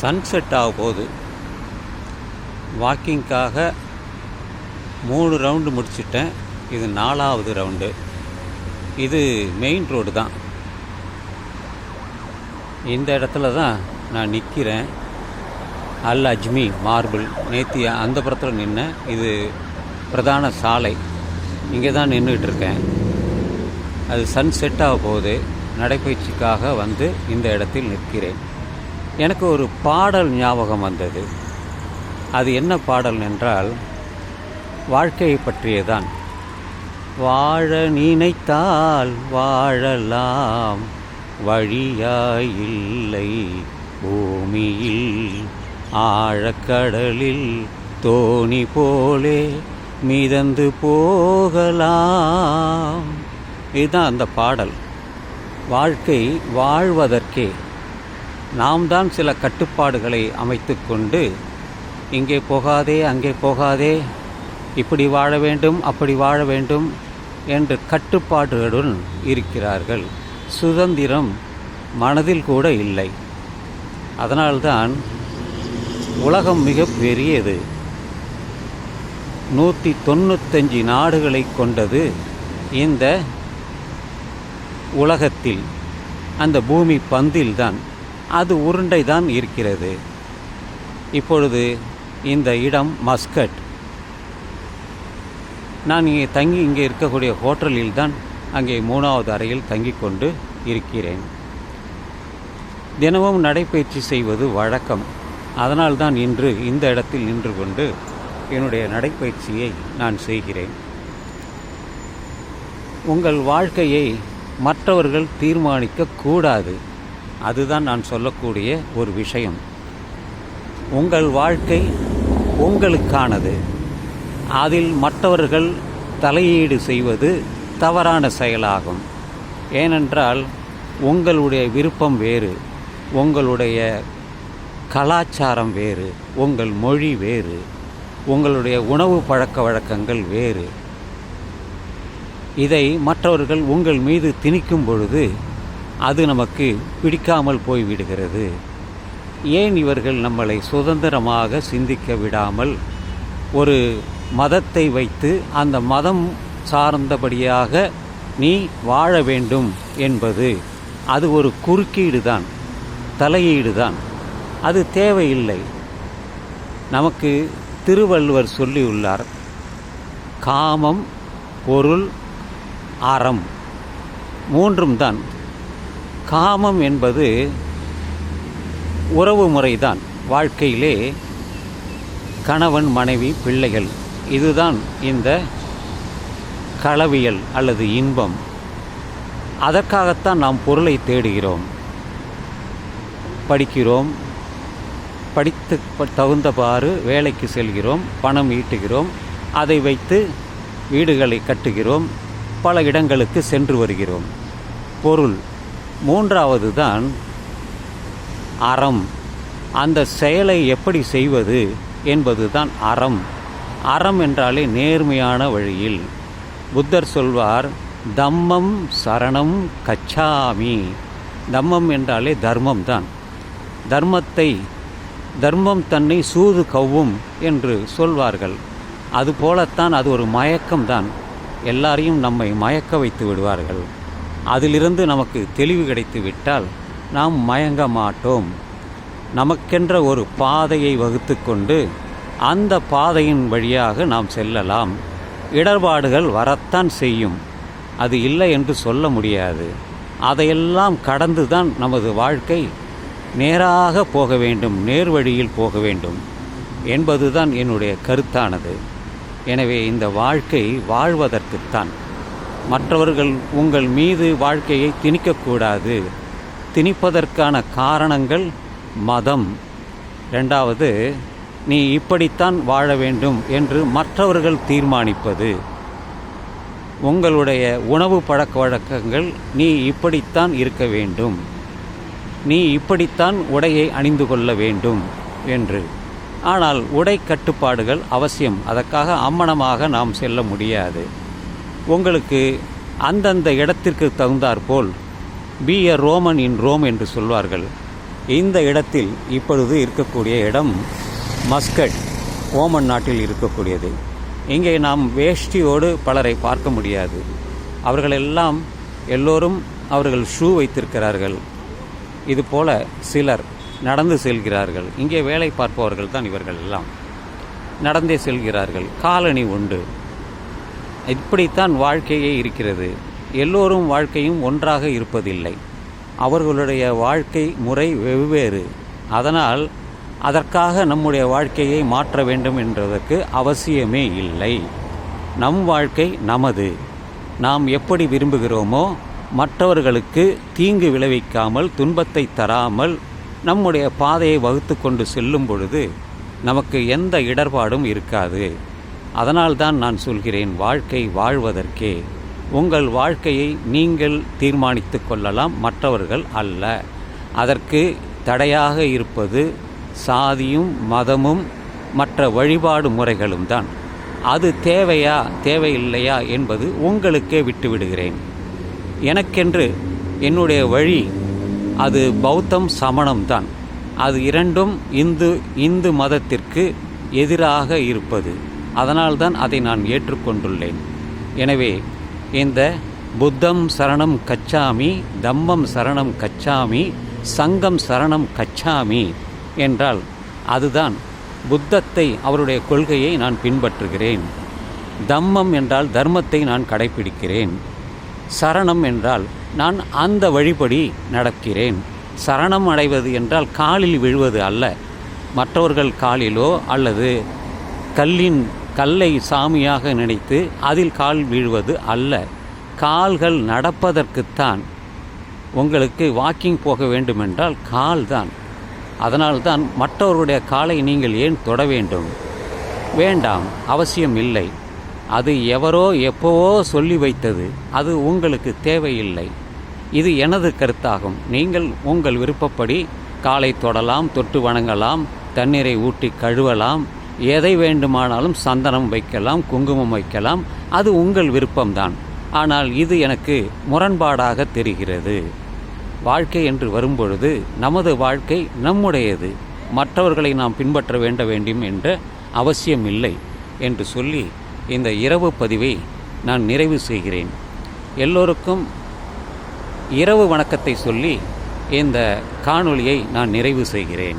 Sunset ஆக போகுது வாக்கிங்க்காக மூணு ரவுண்டு முடிச்சிட்டேன். இது நாலாவது ரவுண்டு இது மெயின் ரோடு தான். இந்த இடத்துல தான் நான் நிற்கிறேன் அல் அஜ்மி மார்பிள் நேத்தி அந்த புறத்தில் நின்னேன். இது பிரதான சாலை. இங்கே தான் நின்றுட்டு இருக்கேன் அது சன் செட் ஆக போகுது நடைப்பயிற்சிக்காக வந்து இந்த இடத்தில் நிற்கிறேன். எனக்கு ஒரு பாடல் ஞாபகம் வந்தது. அது என்ன பாடல் என்றால் வாழ்க்கையை பற்றியதான். வாழ நினைத்தால் வாழலாம் வழியாயில்லை பூமியில் ஆழக்கடலில் தோணி போலே மிதந்து போகலாம். இதுதான் அந்த பாடல். வாழ்க்கை வாழ்வதற்கே. நாம் தான் சில கட்டுப்பாடுகளை அமைத்துக்கொண்டு இங்கே போகாதே அங்கே போகாதே இப்படி வாழ வேண்டும் அப்படி வாழ வேண்டும் என்று கட்டுப்பாடுகளுடன் இருக்கிறார்கள். சுதந்திரம் மனதில் கூட இல்லை. அதனால்தான் உலகம் மிக பெரியது. நூற்றி தொண்ணூத்தஞ்சு நாடுகளை கொண்டது இந்த உலகத்தில் அந்த பூமி பந்தில்தான். அது உருண்டை தான் இருக்கிறது. இப்பொழுது இந்த இடம் மஸ்கட். நான் இங்கே தங்கி இங்கே இருக்கக்கூடிய ஹோட்டலில் தான் அங்கே மூணாவது அறையில் தங்கி கொண்டு இருக்கிறேன். தினமும் நடைப்பயிற்சி செய்வது வழக்கம். அதனால்தான் இன்று இந்த இடத்தில் நின்று கொண்டு என்னுடைய நடைப்பயிற்சியை நான் செய்கிறேன். உங்கள் வாழ்க்கையை மற்றவர்கள் தீர்மானிக்கக்கூடாது அதுதான் நான் சொல்லக்கூடிய ஒரு விஷயம். உங்கள் வாழ்க்கை உங்களுக்கானது. அதில் மற்றவர்கள் தலையீடு செய்வது தவறான செயலாகும். ஏனென்றால் உங்களுடைய விருப்பம் வேறு உங்களுடைய கலாச்சாரம் வேறு உங்கள் மொழி வேறு உங்களுடைய உணவு பழக்க வழக்கங்கள் வேறு. இதை மற்றவர்கள் உங்கள் மீது திணிக்கும் பொழுது அது நமக்கு பிடிக்காமல் போய்விடுகிறது. ஏன் இவர்கள் நம்மளை சுதந்திரமாக சிந்திக்க விடாமல் ஒரு மதத்தை வைத்து அந்த மதம் சார்ந்தபடியாக நீ வாழ வேண்டும் என்பது அது ஒரு குறுக்கீடு தான் தலையீடு தான் அது தேவையில்லை. நமக்கு திருவள்ளுவர் சொல்லியுள்ளார் காமம் பொருள் அறம். மூன்றும் தான் காமம் என்பது உறவு முறைதான். வாழ்க்கையிலே கணவன் மனைவி பிள்ளைகள் இதுதான் இந்த களவியல் அல்லது இன்பம். அதற்காகத்தான் நாம் பொருளை தேடுகிறோம். படிக்கிறோம். படித்து தகுந்தவாறு வேலைக்கு செல்கிறோம். பணம் ஈட்டுகிறோம். அதை வைத்து வீடுகளை கட்டுகிறோம். பல இடங்களுக்கு சென்று வருகிறோம். பொருள். மூன்றாவது தான் அறம். அந்த செயலை எப்படி செய்வது என்பதுதான் அறம். அறம் என்றாலே நேர்மையான வழியில். புத்தர் சொல்வார் தம்மம் சரணம் கச்சாமி. தம்மம் என்றாலே தர்மம் தான் தர்மத்தை தர்மம் தன்னை சூது கவ்வும் என்று சொல்வார்கள். அதுபோலத்தான் அது ஒரு மயக்கம்தான். எல்லாரையும் நம்மை மயக்க வைத்து விடுவார்கள். அதிலிருந்து நமக்கு தெளிவு கிடைத்து விட்டால் நாம் மயங்க மாட்டோம். நமக்கென்ற ஒரு பாதையை வகுத்து கொண்டு அந்த பாதையின் வழியாக நாம் செல்லலாம். இடர்பாடுகள் வரத்தான் செய்யும். அது இல்லை என்று சொல்ல முடியாது. அதையெல்லாம் கடந்து தான் நமது வாழ்க்கை நேராக போக வேண்டும் நேர்வழியில் போக வேண்டும் என்பதுதான் என்னுடைய கருத்தானது. எனவே இந்த வாழ்க்கை வாழ்வதற்குத்தான். மற்றவர்கள் உங்கள் மீது வாழ்க்கையை திணிக்கக்கூடாது. திணிப்பதற்கான காரணங்கள் மதம். ரெண்டாவது நீ இப்படித்தான் வாழ வேண்டும் என்று மற்றவர்கள் தீர்மானிப்பது. உங்களுடைய உணவு பழக்க வழக்கங்கள் நீ இப்படித்தான் இருக்க வேண்டும். நீ இப்படித்தான் உடையை அணிந்து கொள்ள வேண்டும் என்று. ஆனால் உடை கட்டுப்பாடுகள் அவசியம். அதற்காக அம்மனமாக நாம் செல்ல முடியாது. உங்களுக்கு அந்தந்த இடத்திற்கு தகுந்தாற்போல் be a Roman in Rome என்று சொல்வார்கள். இந்த இடத்தில் இப்பொழுது இருக்கக்கூடிய இடம் மஸ்கட் ஓமன் நாட்டில் இருக்கக்கூடியது. இங்கே நாம் வேஷ்டியோடு பலரை பார்க்க முடியாது. அவர்களெல்லாம் எல்லோரும் அவர்கள் ஷூ வைத்திருக்கிறார்கள். இதுபோல சிலர் நடந்து செல்கிறார்கள். இங்கே வேலை பார்ப்பவர்கள் தான் இவர்கள் எல்லாம். நடந்தே செல்கிறார்கள். காலணி உண்டு. இப்படித்தான் வாழ்க்கையே இருக்கிறது. எல்லோரும் வாழ்க்கையும் ஒன்றாக இருப்பதில்லை. அவர்களுடைய வாழ்க்கை முறை வெவ்வேறு. அதனால் அதற்காக நம்முடைய வாழ்க்கையை மாற்ற வேண்டும் என்பதற்கு அவசியமே இல்லை. நம் வாழ்க்கை நமது. நாம் எப்படி விரும்புகிறோமோ மற்றவர்களுக்கு தீங்கு விளைவிக்காமல் துன்பத்தை தராமல் நம்முடைய பாதையை வகுத்து கொண்டு செல்லும் பொழுது நமக்கு எந்த இடர்பாடும் இருக்காது. அதனால்தான் நான் சொல்கிறேன் வாழ்க்கை வாழ்வதற்கே. உங்கள் வாழ்க்கையை நீங்கள் தீர்மானித்து கொள்ளலாம் மற்றவர்கள் அல்ல. அதற்கு தடையாக இருப்பது சாதியும் மதமும் மற்ற வழிபாடு முறைகளும் தான். அது தேவையா தேவையில்லையா என்பது உங்களுக்கே விட்டுவிடுகிறேன். எனக்கென்று என்னுடைய வழி அது பௌத்தம் சமணம் தான். அது இரண்டும் இந்து இந்து மதத்திற்கு எதிராக இருப்பது. அதனால்தான் அதை நான் ஏற்றுக்கொண்டுள்ளேன். எனவே இந்த புத்தம் சரணம் கச்சாமி தம்மம் சரணம் கச்சாமி சங்கம் சரணம் கச்சாமி என்றால் அதுதான் புத்தத்தை அவருடைய கொள்கையை நான் பின்பற்றுகிறேன். தம்மம் என்றால் தர்மத்தை நான் கடைப்பிடிக்கிறேன். சரணம் என்றால் நான் அந்த வழிபடி நடக்கிறேன். சரணம் அடைவது என்றால் காலில் விழுவது அல்ல. மற்றவர்கள் காலிலோ அல்லது கல்லின் கல்லை சாமியாக நினைத்து அதில் கால் வீழ்வது அல்ல. கால்கள் நடப்பதற்குத்தான் உங்களுக்கு வாக்கிங் போக வேண்டுமென்றால் கால் தான். அதனால்தான் மற்றவருடைய காலை நீங்கள் ஏன் தொட வேண்டும்? வேண்டாம் அவசியம் இல்லை. அது எவரோ எப்போவோ சொல்லி வைத்தது அது உங்களுக்கு தேவையில்லை. இது எனது கருத்தாகும். நீங்கள் உங்கள் விருப்பப்படி காலை தொடலாம் தொட்டு வணங்கலாம் தண்ணீரை ஊற்றி கழுவலாம் எதை வேண்டுமானாலும் சந்தனம் வைக்கலாம் குங்குமம் வைக்கலாம். அது உங்கள் விருப்பம்தான். ஆனால் இது எனக்கு முரண்பாடாக தெரிகிறது. வாழ்க்கை என்று வரும்பொழுது நமது வாழ்க்கை நம்முடையது. மற்றவர்களை நாம் பின்பற்ற வேண்ட வேண்டும் என்ற அவசியம் இல்லை என்று சொல்லி இந்த இரவு பதிவை நான் நிறைவு செய்கிறேன். எல்லோருக்கும் இரவு வணக்கத்தை சொல்லி இந்த காணொளியை நான் நிறைவு செய்கிறேன்.